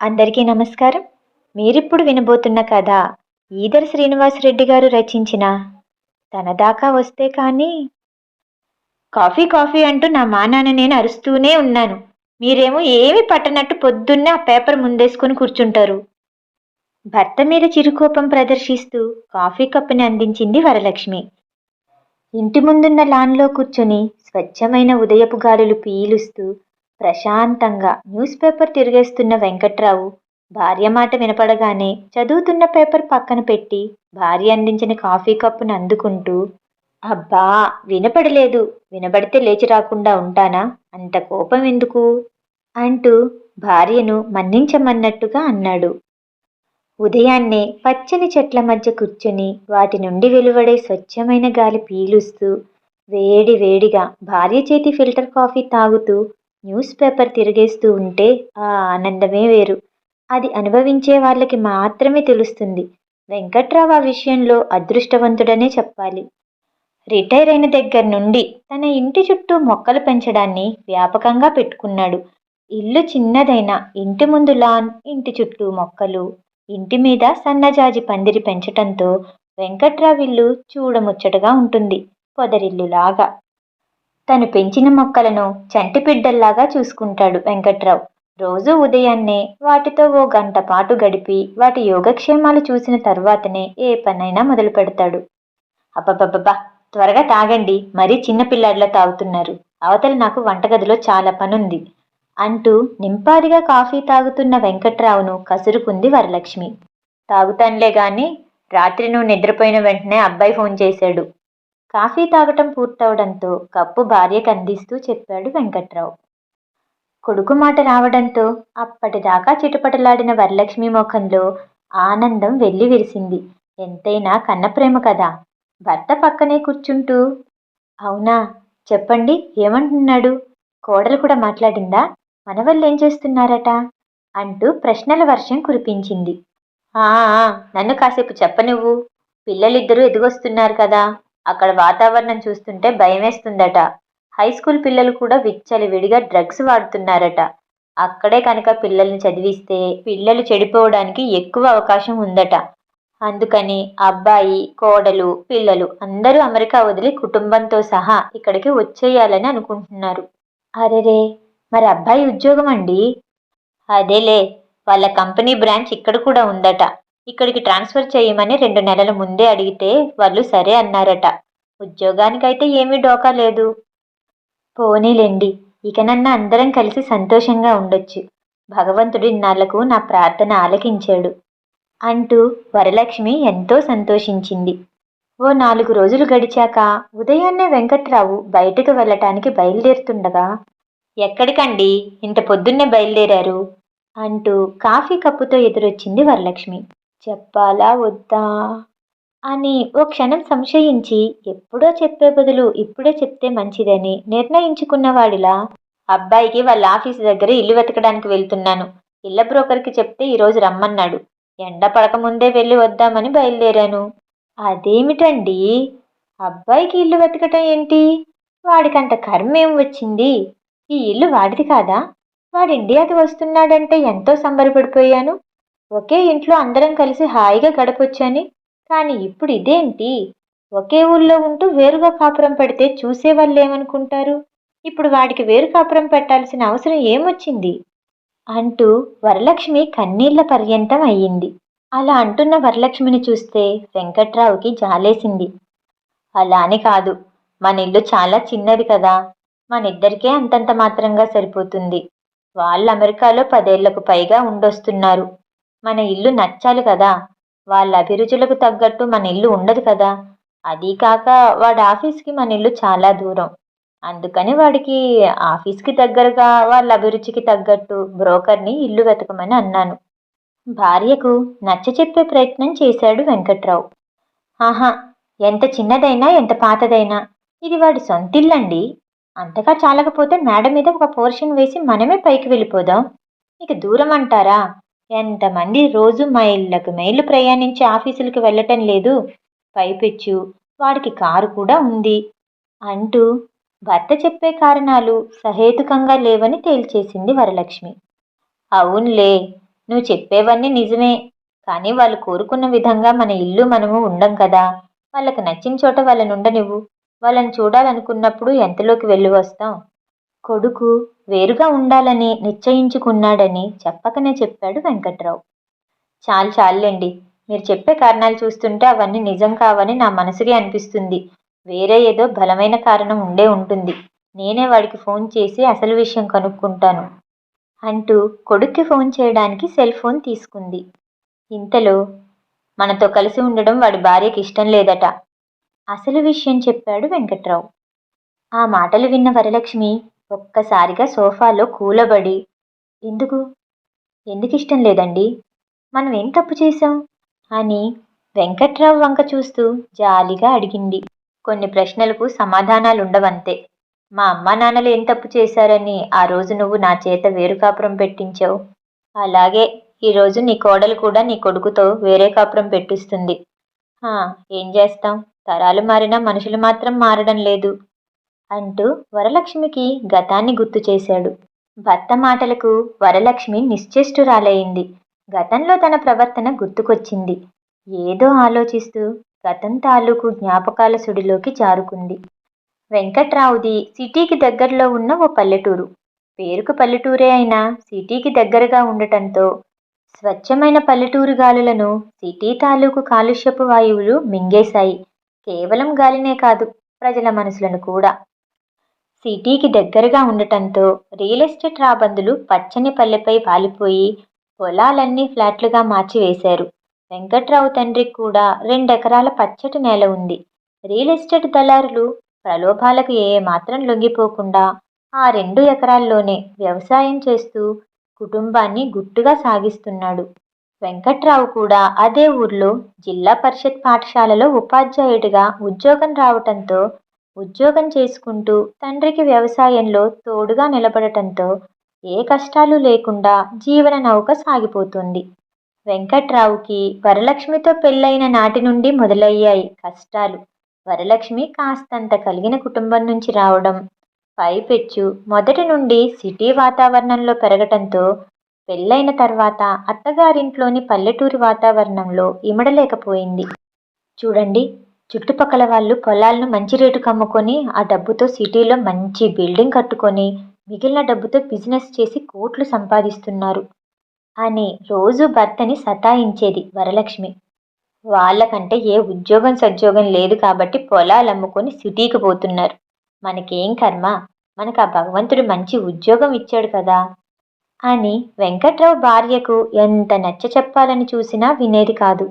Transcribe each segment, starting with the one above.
అందరికీ నమస్కారం. మీరిప్పుడు వినబోతున్న కథ ఈదర్ శ్రీనివాసరెడ్డి గారు రచించిన తన దాకా వస్తే కానీ కాఫీ కాఫీ అంటూ నా మానాన్ని నేను అరుస్తూనే ఉన్నాను. మీరేమో ఏమి పట్టనట్టు పొద్దున్నే ఆ పేపర్ ముందేసుకొని కూర్చుంటారు. భర్త మీద చిరుకోపం ప్రదర్శిస్తూ కాఫీ కప్పుని అందించింది వరలక్ష్మి. ఇంటి ముందున్న లాన్లో కూర్చొని స్వచ్ఛమైన ఉదయపు గాలులు పీలుస్తూ ప్రశాంతంగా న్యూస్ పేపర్ తిరిగేస్తున్న వెంకట్రావు భార్య మాట వినపడగానే చదువుతున్న పేపర్ పక్కన పెట్టి భార్య అందించిన కాఫీ కప్పును అందుకుంటూ అబ్బా వినపడలేదు. వినబడితే లేచి రాకుండా ఉంటానా? అంత కోపం ఎందుకు అంటూ భార్యను మన్నించమన్నట్టుగా అన్నాడు. ఉదయాన్నే పచ్చని చెట్ల మధ్య కూర్చుని వాటి నుండి వెలువడే స్వచ్ఛమైన గాలి పీలుస్తూ వేడి వేడిగా భార్య చేతి ఫిల్టర్ కాఫీ తాగుతూ న్యూస్ పేపర్ తిరిగేస్తూ ఉంటే ఆ ఆనందమే వేరు. అది అనుభవించే వాళ్ళకి మాత్రమే తెలుస్తుంది. వెంకట్రావు ఆ విషయంలో అదృష్టవంతుడనే చెప్పాలి. రిటైర్ అయిన దగ్గర నుండి తన ఇంటి చుట్టూ మొక్కలు పెంచడాన్ని వ్యాపకంగా పెట్టుకున్నాడు. ఇల్లు చిన్నదైనా ఇంటి ముందు లాన్ ఇంటి చుట్టూ మొక్కలు ఇంటి మీద సన్నజాజి పందిరి పెంచటంతో వెంకట్రావు ఇల్లు చూడముచ్చటగా ఉంటుంది. పొదరిల్లులాగా. తను పెంచిన మొక్కలను చంటిపిడ్డల్లాగా చూసుకుంటాడు వెంకట్రావు. రోజు ఉదయాన్నే వాటితో ఓ గంట పాటు గడిపి వాటి యోగక్షేమాలు చూసిన తర్వాతనే ఏ పనైనా మొదలు పెడతాడు. అబ్బబ్బబ్బబ్బా త్వరగా తాగండి మరీ చిన్నపిల్లాడిలా తాగుతున్నారు. అవతల నాకు వంటగదిలో చాలా పనుంది అంటూ నింపాదిగా కాఫీ తాగుతున్న వెంకట్రావును కసురుకుంది వరలక్ష్మి. తాగుతానులే గాని రాత్రి నువ్వు నిద్రపోయిన వెంటనే అబ్బాయి ఫోన్ చేశాడు. కాఫీ తాగటం పూర్తవడంతో కప్పు భార్యకు అందిస్తూ చెప్పాడు వెంకట్రావు. కొడుకు మాట రావడంతో అప్పటిదాకా చిటపటలాడిన వరలక్ష్మి ముఖంలో ఆనందం వెళ్ళి విరిసింది. ఎంతైనా కన్నప్రేమ కదా. భర్త పక్కనే కూర్చుంటూ అవునా? చెప్పండి ఏమంటున్నాడు? కోడలు కూడా మాట్లాడిందా? మనవళ్ళు ఏం చేస్తున్నారట? అంటూ ప్రశ్నల వర్షం కురిపించింది. ఆ నన్ను కాసేపు చెప్పనివ్వు. పిల్లలిద్దరూ ఎదుగొస్తున్నారు కదా. అక్కడ వాతావరణం చూస్తుంటే భయమేస్తుందట. హై స్కూల్ పిల్లలు కూడా విచ్చలవిడిగా డ్రగ్స్ వాడుతున్నారట. అక్కడే కనుక పిల్లల్ని చదివిస్తే పిల్లలు చెడిపోవడానికి ఎక్కువ అవకాశం ఉందట. అందుకని అబ్బాయి కోడలు పిల్లలు అందరూ అమెరికా వదిలి కుటుంబంతో సహా ఇక్కడికి వచ్చేయాలని అనుకుంటున్నారు. అరెరే! మరి అబ్బాయి ఉద్యోగం అండి? అదేలే వాళ్ళ కంపెనీ బ్రాంచ్ ఇక్కడ కూడా ఉందట. ఇక్కడికి ట్రాన్స్ఫర్ చేయమని రెండు నెలల ముందే అడిగితే వాళ్ళు సరే అన్నారట. ఉద్యోగానికైతే ఏమీ డోకా లేదు. పోనీలేండి ఇకనన్నా అందరం కలిసి సంతోషంగా ఉండొచ్చు. భగవంతుడు ఇన్నాళ్ళకు నా ప్రార్థన ఆలకించాడు. అంటూ వరలక్ష్మి ఎంతో సంతోషించింది. ఓ నాలుగు రోజులు గడిచాక ఉదయాన్నే వెంకట్రావు బయటకు వెళ్ళటానికి బయలుదేరుతుండగా ఎక్కడికండి? ఇంత పొద్దున్నే బయలుదేరారు? అంటూ కాఫీ కప్పుతో ఎదురొచ్చింది వరలక్ష్మి. చెప్పాలా వద్దా? అని ఓ క్షణం సంశయించి ఎప్పుడో చెప్పే బదులు ఇప్పుడే చెప్తే మంచిదని నిర్ణయించుకున్నవాడిలా అబ్బాయికి వాళ్ళ ఆఫీస్ దగ్గర ఇల్లు వెతకడానికి వెళ్తున్నాను. ఇళ్ళ బ్రోకర్కి చెప్తే ఈరోజు రమ్మన్నాడు. ఎండ పడకముందే వెళ్ళి వద్దామని బయలుదేరాను. అదేమిటండి? అబ్బాయికి ఇల్లు వెతకటం ఏంటి? వాడికంత కర్మేం వచ్చింది? ఈ ఇల్లు వాడిది కాదా? వాడు ఇండియాకి వస్తున్నాడంటే ఎంతో సంబరపడిపోయాను. ఒకే ఇంట్లో అందరం కలిసి హాయిగా గడపొచ్చని. కానీ ఇప్పుడు ఇదేంటి? ఒకే ఊళ్ళో ఉంటూ వేరుగా కాపురం పెడితే చూసేవాళ్ళు ఏమనుకుంటారు ఇప్పుడు వాడికి వేరు కాపురం పెట్టాల్సిన అవసరం ఏమొచ్చింది? అంటూ వరలక్ష్మి కన్నీళ్ళ పర్యంతం అయ్యింది. అలా అంటున్న వరలక్ష్మిని చూస్తే వెంకట్రావుకి జాలేసింది. అలా అని కాదు మన ఇల్లు చాలా చిన్నది కదా. మనిద్దరికే అంతంత మాత్రంగా సరిపోతుంది. వాళ్ళు అమెరికాలో పదేళ్ళకు పైగా ఉండొస్తున్నారు. మన ఇల్లు నచ్చాలి కదా. వాళ్ళ అభిరుచులకు తగ్గట్టు మన ఇల్లు ఉండదు కదా. అదీ కాక వాడి ఆఫీస్కి మన ఇల్లు చాలా దూరం. అందుకని వాడికి ఆఫీస్కి దగ్గరగా వాళ్ళ అభిరుచికి తగ్గట్టు బ్రోకర్ని ఇల్లు వెతకమని అన్నాను. భార్యకు నచ్చ చెప్పే ప్రయత్నం చేశాడు వెంకట్రావు. ఆహా ఎంత చిన్నదైనా ఎంత పాతదైనా. ఇది వాడి సొంతిల్లండి అంతగా చాలకపోతే మేడ మీద ఒక పోర్షన్ వేసి మనమే పైకి వెళ్ళిపోదాం. ఇక దూరం అంటారా? ఎంతమంది రోజు మైళ్ళకు మైళ్ళు ప్రయాణించి ఆఫీసులకు వెళ్ళటం లేదు? పైపెచ్చు. వాడికి కారు కూడా ఉంది. అంటూ భర్త చెప్పే కారణాలు సహేతుకంగా లేవని తేల్చేసింది వరలక్ష్మి. అవునులే నువ్వు చెప్పేవన్నీ నిజమే. కానీ వాళ్ళు కోరుకున్న విధంగా మన ఇల్లు మనము ఉండం కదా. వాళ్ళకి నచ్చిన చోట వాళ్ళని ఉండనివ్వు వాళ్ళని చూడాలనుకున్నప్పుడు ఎంతలోకి వెళ్ళి వస్తాం? కొడుకు వేరుగా ఉండాలని నిశ్చయించుకున్నాడని చెప్పకనే చెప్పాడు వెంకట్రావు. చాలు చాలండి మీరు చెప్పే కారణాలు చూస్తుంటే అవన్నీ నిజం కావని నా మనసుకే అనిపిస్తుంది. వేరే ఏదో బలమైన కారణం ఉండే ఉంటుంది. నేనే వాడికి ఫోన్ చేసి అసలు విషయం కనుక్కుంటాను. అంటూ కొడుక్కి ఫోన్ చేయడానికి సెల్ ఫోన్ తీసుకుంది. ఇంతలో మనతో కలిసి ఉండడం వాడి భార్యకి ఇష్టం లేదట. అసలు విషయం చెప్పాడు వెంకట్రావు. ఆ మాటలు విన్న వరలక్ష్మి ఒక్కసారిగా సోఫాలో కూలబడి ఎందుకు? ఎందుకు ఇష్టం లేదండి? మనం ఏం తప్పు చేశాం? అని వెంకట్రావు వంక చూస్తూ జాలిగా అడిగింది. కొన్ని ప్రశ్నలకు సమాధానాలు ఉండవంతే మా అమ్మా నాన్నలు ఏం తప్పు చేశారని ఆ రోజు నువ్వు నా చేత వేరు కాపురం పెట్టించావు. అలాగే ఈరోజు నీ కోడలు కూడా నీ కొడుకుతో వేరే కాపురం పెట్టిస్తుంది. ఏం చేస్తాం? తరాలు మారినా మనుషులు మాత్రం మారడం లేదు. అంటూ వరలక్ష్మికి గతాన్ని గుర్తు చేశాడు. భర్త మాటలకు వరలక్ష్మి నిశ్చేష్టురాలయ్యింది గతంలో తన ప్రవర్తన గుర్తుకొచ్చింది. ఏదో ఆలోచిస్తూ గతం తాలూకు జ్ఞాపకాల సుడిలోకి జారుకుంది. వెంకట్రావుది సిటీకి దగ్గరలో ఉన్న ఓ పల్లెటూరు. పేరుకు పల్లెటూరే అయినా సిటీకి దగ్గరగా ఉండటంతో స్వచ్ఛమైన పల్లెటూరు గాలులను సిటీ తాలూకు కాలుష్యపు వాయువులు మింగేశాయి. కేవలం గాలినే కాదు ప్రజల మనసులను కూడా. సిటీకి దగ్గరగా ఉండటంతో రియల్ ఎస్టేట్ రాబందులు పచ్చని పల్లెపై వాలిపోయి పొలాలన్నీ ఫ్లాట్లుగా మార్చివేశారు. వెంకట్రావు తండ్రికి కూడా రెండెకరాల పచ్చటి నేల ఉంది. రియల్ ఎస్టేట్ దళారులు ప్రలోభాలకు ఏ మాత్రం లొంగిపోకుండా ఆ రెండు ఎకరాల్లోనే వ్యవసాయం చేస్తూ కుటుంబాన్ని గుట్టుగా సాగిస్తున్నాడు. వెంకట్రావు కూడా అదే ఊర్లో జిల్లా పరిషత్ పాఠశాలలో ఉపాధ్యాయుడిగా ఉద్యోగం రావటంతో ఉద్యోగం చేసుకుంటూ తండ్రికి వ్యవసాయంలో తోడుగా నిలబడటంతో ఏ కష్టాలు లేకుండా జీవన నౌక సాగిపోతుంది. వెంకట్రావుకి వరలక్ష్మితో పెళ్ళైన నాటి నుండి మొదలయ్యాయి కష్టాలు. వరలక్ష్మి కాస్తంత కలిగిన కుటుంబం నుంచి రావడం పైపెచ్చు మొదటి నుండి సిటీ వాతావరణంలో పెరగటంతో పెళ్ళైన తర్వాత అత్తగారింట్లోని పల్లెటూరి వాతావరణంలో ఇమడలేకపోయింది. చూడండి చుట్టుపక్కల వాళ్ళు పొలాలను మంచి రేటుకు అమ్ముకొని ఆ డబ్బుతో సిటీలో మంచి బిల్డింగ్ కట్టుకొని మిగిలిన డబ్బుతో బిజినెస్ చేసి కోట్లు సంపాదిస్తున్నారు. అని రోజు భర్తని సతాయించేది వరలక్ష్మి. వాళ్ళకంటే ఏ ఉద్యోగం సద్యోగం లేదు కాబట్టి పొలాలు అమ్ముకొని సిటీకి పోతున్నారు. మనకేం కర్మ? మనకు ఆ భగవంతుడు మంచి ఉద్యోగం ఇచ్చాడు కదా? అని వెంకట్రావు భార్యకు ఎంత నచ్చ చెప్పాలని చూసినా వినేది కాదు.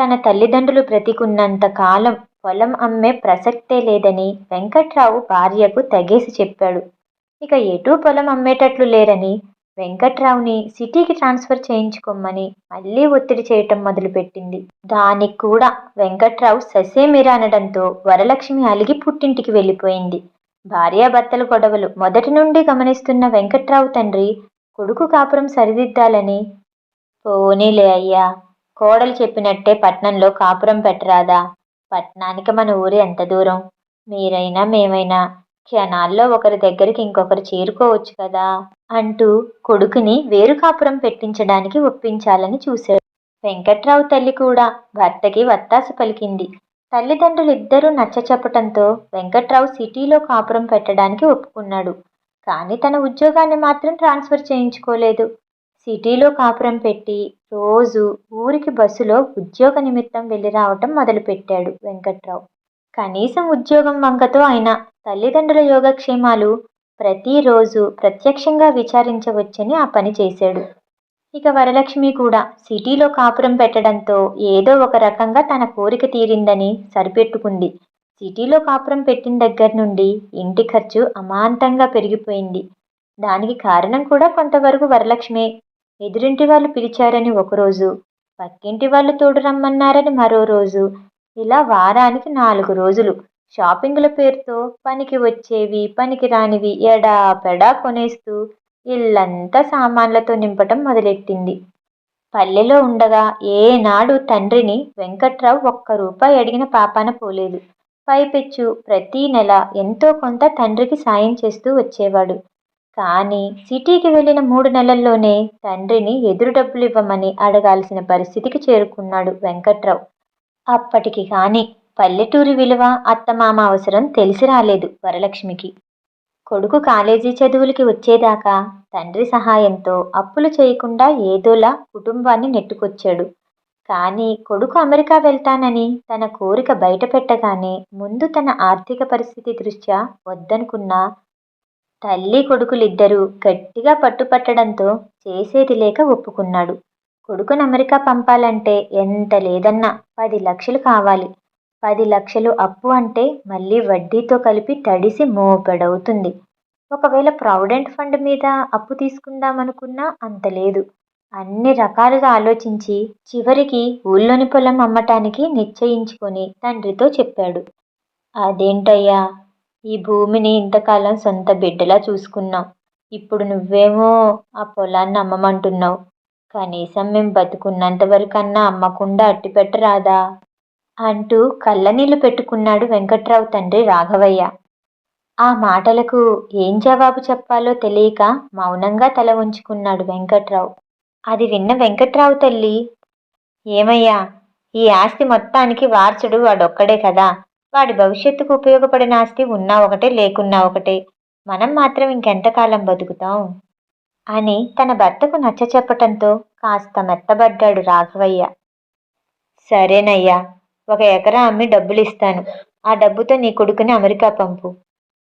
తన తల్లిదండ్రులు బ్రతికున్నంత కాలం పొలం అమ్మే ప్రసక్తే లేదని వెంకట్రావు భార్యకు తెగేసి చెప్పాడు. ఇక ఎటూ పొలం అమ్మేటట్లు లేరని వెంకట్రావుని సిటీకి ట్రాన్స్ఫర్ చేయించుకోమని మళ్ళీ ఒత్తిడి చేయటం మొదలుపెట్టింది. దానికి కూడా వెంకట్రావు ససేమిరా అనడంతో వరలక్ష్మి అలిగి పుట్టింటికి వెళ్ళిపోయింది. భార్యాభర్తల గొడవలు మొదటి నుండి గమనిస్తున్న వెంకట్రావు తండ్రి కొడుకు కాపురం సరిదిద్దాలని పోనీలే అయ్యా కోడలు చెప్పినట్టే పట్నంలో కాపురం పెట్టరాదా? పట్నానికి మన ఊరు ఎంత దూరం? మీరైనా మేమైనా క్షణాల్లో ఒకరి దగ్గరికి ఇంకొకరు చేరుకోవచ్చు కదా? అంటూ కొడుకుని వేరు కాపురం పెట్టించడానికి ఒప్పించాలని చూశాడు. వెంకట్రావు తల్లి కూడా భర్తకి వత్తాసు పలికింది. తల్లిదండ్రులు ఇద్దరూ నచ్చ చెప్పటంతో వెంకట్రావు సిటీలో కాపురం పెట్టడానికి ఒప్పుకున్నాడు. కానీ తన ఉద్యోగాన్ని మాత్రం ట్రాన్స్ఫర్ చేయించుకోలేదు. సిటీలో కాపురం పెట్టి రోజు ఊరికి బస్సులో ఉద్యోగ నిమిత్తం వెళ్ళి రావటం మొదలుపెట్టాడు వెంకట్రావు. కనీసం ఉద్యోగం వంకతో అయినా తల్లిదండ్రుల యోగక్షేమాలు ప్రతిరోజు ప్రత్యక్షంగా విచారించవచ్చని ఆ పని చేశాడు. ఇక వరలక్ష్మి కూడా సిటీలో కాపురం పెట్టడంతో ఏదో ఒక రకంగా తన కోరిక తీరిందని సరిపెట్టుకుంది. సిటీలో కాపురం పెట్టిన దగ్గర నుండి ఇంటి ఖర్చు అమాంతంగా పెరిగిపోయింది. దానికి కారణం కూడా కొంతవరకు వరలక్ష్మే. ఎదురింటి వాళ్ళు పిలిచారని ఒకరోజు పక్కింటి వాళ్ళు తోడు రమ్మన్నారని మరో రోజు ఇలా వారానికి నాలుగు రోజులు. షాపింగ్ల పేరుతో పనికి వచ్చేవి పనికి రానివి ఎడా పెడా కొనేస్తూ ఇల్లంతా సామాన్లతో నింపటం మొదలెట్టింది. పల్లెలో ఉండగా ఏనాడు తండ్రిని వెంకట్రావు ఒక్క రూపాయి అడిగిన పాపాన పోలేదు. పైపెచ్చు ప్రతీ నెల ఎంతో కొంత తండ్రికి సాయం చేస్తూ వచ్చేవాడు. కానీ సిటీకి వెళ్ళిన మూడు నెలల్లోనే తండ్రిని ఎదురు డబ్బులు ఇవ్వమని అడగాల్సిన పరిస్థితికి చేరుకున్నాడు వెంకట్రావు. అప్పటికి కానీ పల్లెటూరి విలువ అత్తమామ అవసరం తెలిసి రాలేదు వరలక్ష్మికి. కొడుకు కాలేజీ చదువులకి వచ్చేదాకా తండ్రి సహాయంతో అప్పులు చేయకుండా ఏదోలా కుటుంబాన్ని నెట్టుకొచ్చాడు. కానీ కొడుకు అమెరికా వెళ్తానని తన కోరిక బయటపెట్టగానే ముందు తన ఆర్థిక పరిస్థితి దృష్ట్యా వద్దనుకున్న తల్లి కొడుకులిద్దరూ గట్టిగా పట్టుపట్టడంతో చేసేది లేక ఒప్పుకున్నాడు. కొడుకును అమెరికా పంపాలంటే ఎంత లేదన్నా పది లక్షలు కావాలి. పది లక్షలు అప్పు అంటే మళ్ళీ వడ్డీతో కలిపి తడిసి మోపెడవుతుంది. ఒకవేళ ప్రావిడెంట్ ఫండ్ మీద అప్పు తీసుకుందామనుకున్నా అంత లేదు. అన్ని రకాలుగా ఆలోచించి చివరికి ఊళ్ళోని పొలం అమ్మటానికి నిశ్చయించుకొని తండ్రితో చెప్పాడు. అదేంటయ్యా? ఈ భూమిని ఇంతకాలం సొంత బిడ్డలా చూసుకున్నాం. ఇప్పుడు నువ్వేమో ఆ పొలాన్ని అమ్మమంటున్నావు. కనీసం మేము బతుకున్నంత వరకన్నా అమ్మకుండా అట్టి పెట్టరాదా? అంటూ కళ్ళనీళ్ళు పెట్టుకున్నాడు వెంకట్రావు తండ్రి రాఘవయ్య. ఆ మాటలకు ఏం జవాబు చెప్పాలో తెలియక మౌనంగా తల ఉంచుకున్నాడు వెంకట్రావు. అది విన్న వెంకట్రావు తల్లి ఏమయ్యా ఈ ఆస్తి మొత్తానికి వార్చుడు వాడొక్కడే కదా. వాడి భవిష్యత్తుకు ఉపయోగపడిన ఆస్తి ఉన్నా ఒకటే లేకున్నా ఒకటే. మనం మాత్రం ఇంకెంతకాలం బతుకుతాం? అని తన భర్తకు నచ్చ చెప్పటంతో కాస్త మెత్తబడ్డాడు రాఘవయ్య. సరేనయ్యా ఒక ఎకరా అమ్మి డబ్బులు ఇస్తాను ఆ డబ్బుతో నీ కొడుకుని అమెరికా పంపు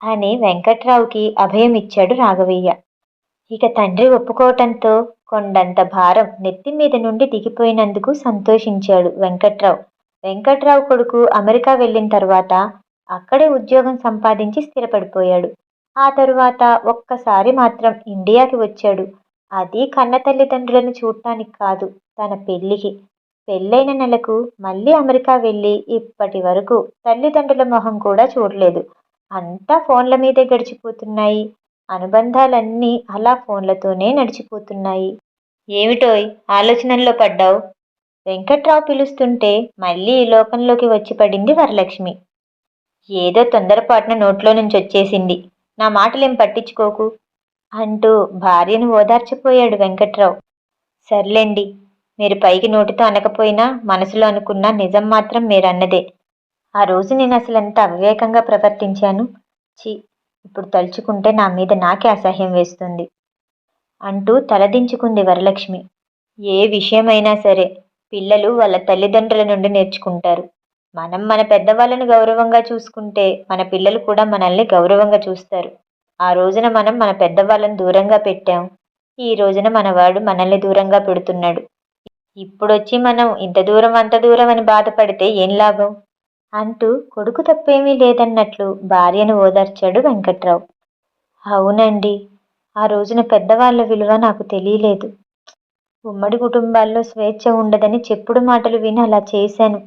అని వెంకట్రావుకి అభయం ఇచ్చాడు రాఘవయ్య. ఇక తండ్రి ఒప్పుకోవటంతో కొండంత భారం నెత్తి మీద నుండి దిగిపోయినందుకు సంతోషించాడు వెంకట్రావు. వెంకట్రావు కొడుకు అమెరికా వెళ్ళిన తర్వాత అక్కడే ఉద్యోగం సంపాదించి స్థిరపడిపోయాడు. ఆ తరువాత ఒక్కసారి మాత్రం ఇండియాకి వచ్చాడు. అది కన్న తల్లిదండ్రులను చూడటానికి కాదు తన పెళ్ళికి పెళ్ళైన నెలకు మళ్ళీ అమెరికా వెళ్ళి ఇప్పటి వరకు తల్లిదండ్రుల మొహం కూడా చూడలేదు. అంతా ఫోన్ల మీదే గడిచిపోతున్నాయి. అనుబంధాలన్నీ అలా ఫోన్లతోనే నడిచిపోతున్నాయి. ఏమిటోయ్ ఆలోచనల్లో పడ్డావు? వెంకట్రావు పిలుస్తుంటే మళ్ళీ ఈ లోకంలోకి వచ్చి పడింది వరలక్ష్మి. ఏదో తొందరపాటున నోట్లో నుంచి వచ్చేసింది. నా మాటలేం పట్టించుకోకు అంటూ భార్యను ఓదార్చిపోయాడు వెంకట్రావు. సర్లేండి మీరు పైకి నోటితో అనకపోయినా మనసులో అనుకున్న నిజం మాత్రం మీరన్నదే. ఆ రోజు నేను అసలు ఎంత అవివేకంగా ప్రవర్తించాను. చి ఇప్పుడు తలుచుకుంటే నా మీద నాకే అసహ్యం వేస్తుంది అంటూ తలదించుకుంది వరలక్ష్మి. ఏ విషయమైనా సరే పిల్లలు వాళ్ళ తల్లిదండ్రుల నుండి నేర్చుకుంటారు. మనం మన పెద్దవాళ్ళను గౌరవంగా చూసుకుంటే మన పిల్లలు కూడా మనల్ని గౌరవంగా చూస్తారు. ఆ రోజున మనం మన పెద్దవాళ్ళని దూరంగా పెట్టాం. ఈ రోజున మనవాడు మనల్ని దూరంగా పెడుతున్నాడు. ఇప్పుడొచ్చి మనం ఇంత దూరం అంత దూరం అని బాధపడితే ఏం లాభం? అంటూ కొడుకు తప్పేమీ లేదన్నట్లు భార్యను ఓదార్చాడు వెంకట్రావు. అవునండి. ఆ రోజున పెద్దవాళ్ళ విలువ నాకు తెలియలేదు. ఉమ్మడి కుటుంబాల్లో స్వేచ్ఛ ఉండదని చెప్పుడు మాటలు విని అలా చేశాను.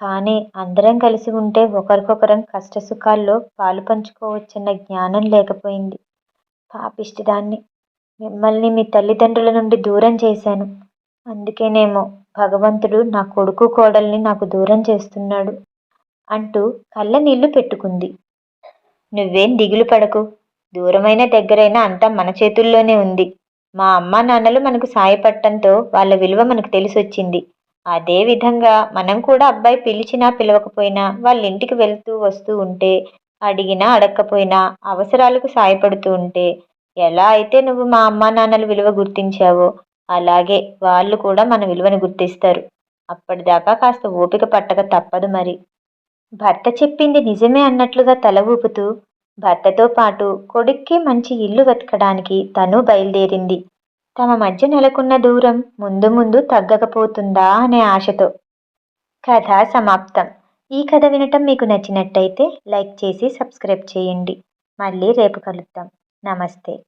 కానీ అందరం కలిసి ఉంటే ఒకరికొకరం కష్టసుఖాల్లో పాలు పంచుకోవచ్చన్న జ్ఞానం లేకపోయింది. పాపిష్టిదాన్ని మిమ్మల్ని మీ తల్లిదండ్రుల నుండి దూరం చేశాను. అందుకేనేమో భగవంతుడు నా కొడుకు కోడల్ని నాకు దూరం చేస్తున్నాడు అంటూ కళ్ళ నీళ్ళు పెట్టుకుంది. నువ్వేం దిగులు పడకు. దూరమైన దగ్గరైనా అంతా మన చేతుల్లోనే ఉంది. మా అమ్మ నాన్నలు మనకు సాయపడటంతో వాళ్ళ విలువ మనకు తెలిసొచ్చింది. అదే విధంగా మనం కూడా అబ్బాయి పిలిచినా పిలవకపోయినా వాళ్ళ ఇంటికి వెళ్తూ వస్తూ ఉంటే అడిగినా అడగకపోయినా అవసరాలకు సాయపడుతూ ఉంటే ఎలా అయితే నువ్వు మా అమ్మ నాన్నల విలువ గుర్తించావో అలాగే వాళ్ళు కూడా మన విలువను గుర్తిస్తారు. అప్పటిదాకా కాస్త ఓపిక పట్టక తప్పదు మరి. భర్త చెప్పింది నిజమే అన్నట్లుగా తల ఊపుతూ భర్తతో పాటు కొడుక్కి మంచి ఇల్లు వెతకడానికి తను బయలుదేరింది. తమ మధ్య నెలకొన్న దూరం ముందు ముందు తగ్గకపోతుందా అనే ఆశతో. కథ సమాప్తం. ఈ కథ వినటం మీకు నచ్చినట్టయితే లైక్ చేసి సబ్స్క్రైబ్ చేయండి. మళ్ళీ రేపు కలుద్దాం. నమస్తే.